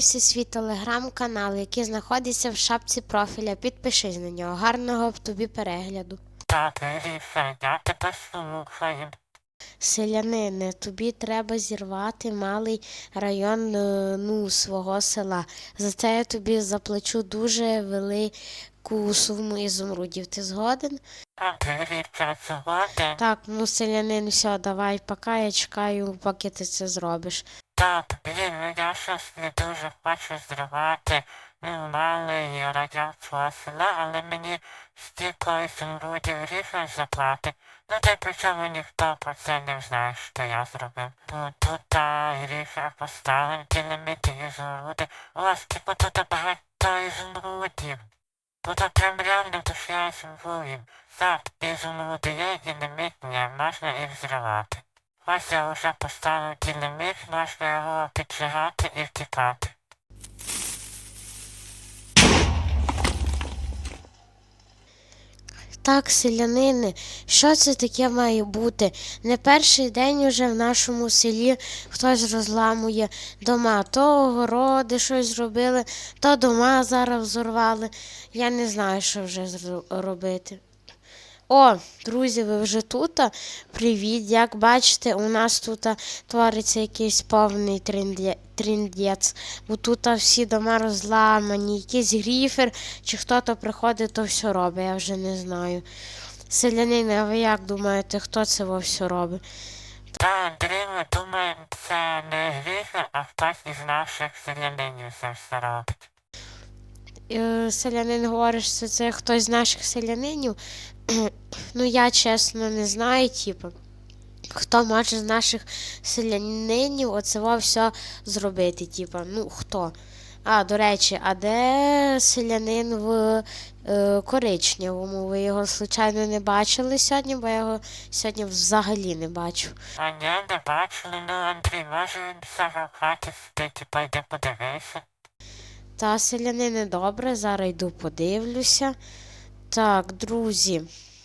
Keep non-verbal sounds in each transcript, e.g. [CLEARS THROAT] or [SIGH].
з'явився свій телеграм-канал, який знаходиться в шапці профіля. Підпишись на нього. Гарного тобі перегляду. Селянине, тобі треба зірвати малий район е, ну, свого села. За це я тобі заплачу дуже велику суму ізумрудів. Ти згоден. Так, ну селянин, все, давай, пока я чекаю, поки ти це зробиш. Так, блін, я щось не дуже хочу зривати. Ну, малий район свого села, але мені стільки ізумрудів Ліса заплати. Ну, ти причому ніхто про це не знає, що я зробив. Ну, тут та Ліса поставив ті ліміти ізумруди. У вас, типу, тут багато ізумрудів. Тут прям реально душа ізумрудів. Так, ізумруди є і лімітні, можна їх зривати. Ось я вже поставив ліміт, можна його піджигати і втікати. Так, селянини, що це таке має бути? Не перший день уже в нашому селі хтось розламує дома. То огороди щось зробили, то дома зараз взорвали. Я не знаю, що вже робити. О, друзі, ви вже тут? Привіт. Як бачите, у нас тут твориться якийсь повний тринде- Бо тут всі дома розламані, якийсь гріфер, чи хто-то приходить, то все робить, я вже не знаю. Селянини, а ви як думаєте, хто це во все робить? Та, Андрій, ми думаємо, це не гріха, а хтось із наших селянинів це все робить. Е, селянин говориш, що це хтось з наших селянинів. [CLEARS THROAT] ну, я чесно не знаю, типу. Хто може з наших селянинів оце все зробити, типу, ну хто? А, до речі, а де селянин в е, коричневому? Ви його, случайно, не бачили сьогодні, бо я його сьогодні взагалі не бачу. А ні, не бачили, ну Андрій, може він в хаті сидить і пойде подивися. Та селянини добре, зараз йду подивлюся. Так, друзі,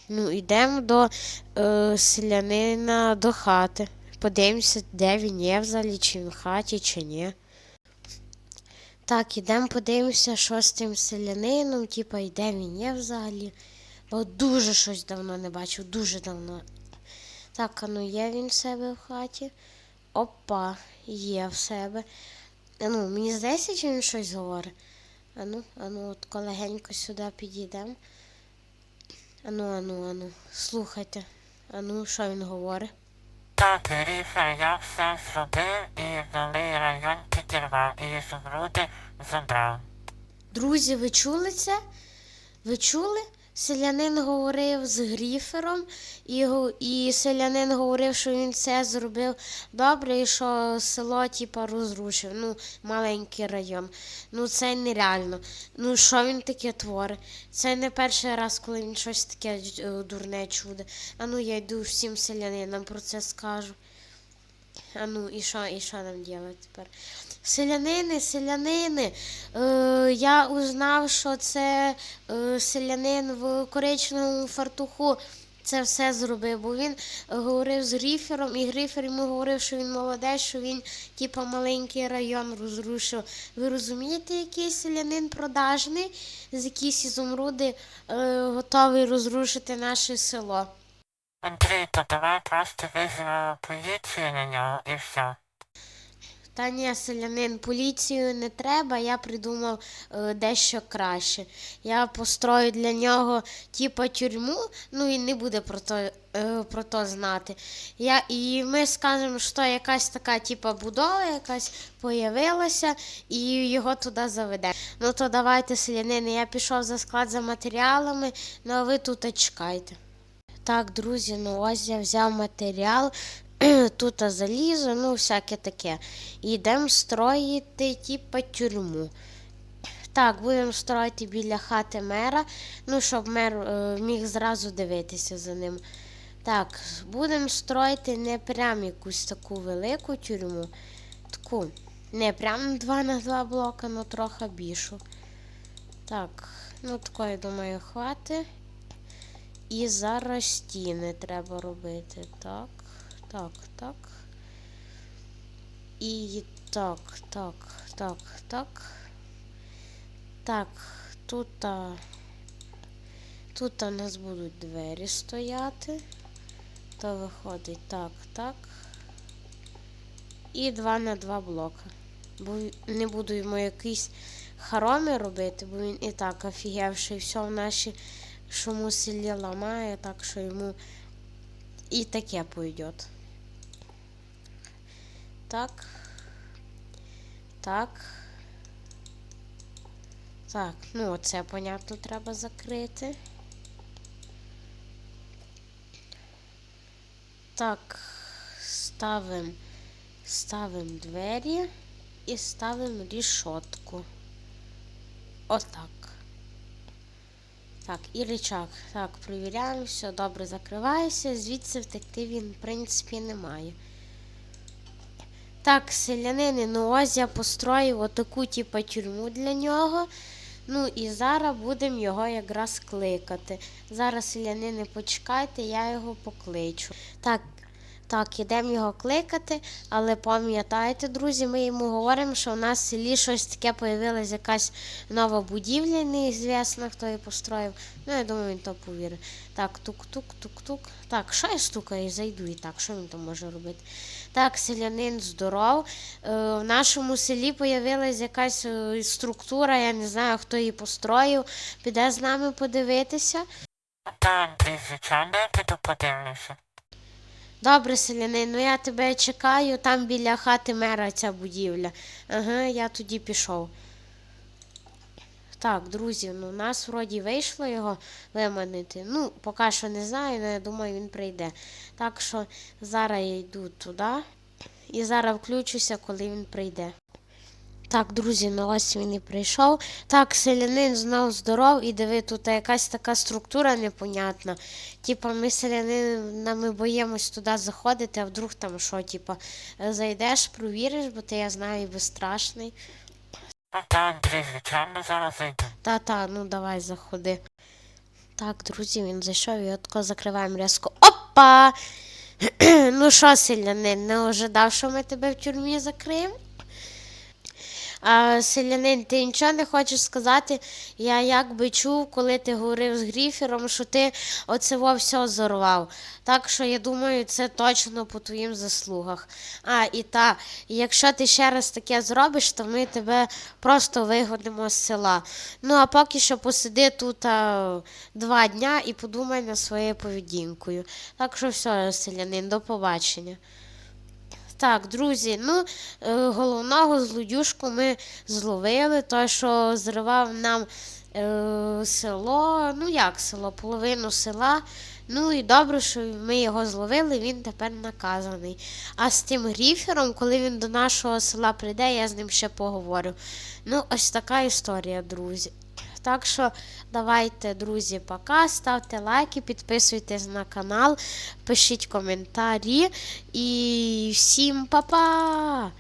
ну йдемо до е, селянина до хати. Подивимося, де він є взагалі, чи в хаті, чи ні. Так, ідемо подивимося, що з тим селянином, типа, і де він є взагалі. Бо дуже щось давно не бачив, дуже давно. Так, а ну є він в себе в хаті. Опа, є в себе. А ну, мені здається, чи він щось говорить. Ану, ану, от колегенько сюди підійдемо. Ану, ану, ану, слухайте. Ану, що він говорить? Так, Гріша, я все зробив і малий район підірвав, і ізумруди забрав. Друзі, ви чули це? Ви чули? Селянин говорив з Гріфером, і, і селянин говорив, що він це зробив добре, і що село, типа, розрушив. Ну, маленький район. Ну, це нереально. Ну, що він таке творить? Це не перший раз, коли він щось таке е, дурне чуде. А ну, я йду всім селянинам про це скажу. А ну, і що, і що нам робити тепер? Селянини, селянини. Е, я узнав, що це е, селянин в коричневому фартуху це все зробив, бо він е, говорив з Гріфером, і Гріфер йому говорив, що він молодець, що він, типа, маленький район розрушив. Ви розумієте, який селянин продажний, з якісь ізумруди е, готовий розрушити наше село. Андрій, то давай просто візьмемо поліцію на нього і все. Та ні, селянин, поліцію не треба, я придумав е, дещо краще. Я построю для нього типа тюрму, ну він не буде про то, е, про то знати. Я, і ми скажемо, що якась така типа будова якась появилася, і його туди заведемо. Ну то давайте, селянини, я пішов за склад за матеріалами, ну а ви тут чекайте. Так, друзі, ну ось я взяв матеріал, [CLEARS THROAT] тут залізо, ну всяке таке. І йдемо строїти, типа, тюрму. Так, будемо строїти біля хати мера, ну, щоб мер е, міг зразу дивитися за ним. Так, будемо строїти не прям якусь таку велику тюрму. Таку, не прям 2 на 2 блока, але трохи більшу. Так, ну такої, думаю, хватить. І зараз стіни треба робити. Так, так, так. І так, так, так, так. Так, тут. Тут у нас будуть двері стояти. То виходить так, так. І два на два блока. Бо не буду йому якісь хароми робити, бо він і так офігевший все в нашій шуму селі ламає, так що йому і таке пойдет. Так. Так. Так, ну оце, понятно, треба закрити. Так, ставимо ставимо двері і ставимо рішотку. Отак. Так, і річак. Так, перевіряємо, все добре закривається. Звідси втекти він, в принципі, не має. Так, селянини, ну ось я построїв отаку типу, тюрму для нього. Ну і зараз будемо його якраз кликати. Зараз селянини почекайте, я його покличу. Так, так, ідемо його кликати, але пам'ятайте, друзі, ми йому говоримо, що у нас в селі щось таке появилась якась нова будівля, неізвісно, хто її построїв. Ну, я думаю, він то повірить. Так, тук-тук-тук-тук. Так, що я стукаю, зайду і так, що він там може робити? Так, селянин здоров. Е, в нашому селі появилась якась е, структура, я не знаю, хто її построїв. Піде з нами подивитися. Та, Андрій, звичайно, я піду подивлюся. Добре, селянин, ну я тебе чекаю, там біля хати мера ця будівля. Ага, я тоді пішов. Так, друзі, ну нас вроді вийшло його виманити. Ну, поки що не знаю, але я думаю, він прийде. Так що зараз я йду туди і зараз включуся, коли він прийде. Так, друзі, ну ось він і прийшов. Так, селянин знов здоров, і диви, тут якась така структура непонятна. Типа, ми селянинами боїмось туди заходити, а вдруг там що, типа, зайдеш, провіриш, бо ти я знаю, безстрашний. Та, Андрій, звичайно, зараз зайду. Та-та, ну давай заходи. Так, друзі, він зайшов і отко закриваємо різко. Опа! [CLEARS THROAT] ну що, селянин, не ожидав, що ми тебе в тюрмі закриємо? Селянин, ти нічого не хочеш сказати? Я якби чув, коли ти говорив з Гріфером, що ти оце все зорвав. Так що я думаю, це точно по твоїм заслугах. А, і та, якщо ти ще раз таке зробиш, то ми тебе просто вигонимо з села. Ну, а поки що посиди тут а, два дня і подумай над своєю поведінкою. Так що все, селянин, до побачення. Так, друзі, ну е, головного злодюшку ми зловили, той, що зривав нам е, село, ну як село, половину села. Ну і добре, що ми його зловили, він тепер наказаний. А з тим гріфером, коли він до нашого села прийде, я з ним ще поговорю. Ну, ось така історія, друзі. Так що давайте, друзі, пока. Ставте лайки, підписуйтесь на канал, пишіть коментарі і всім па-па!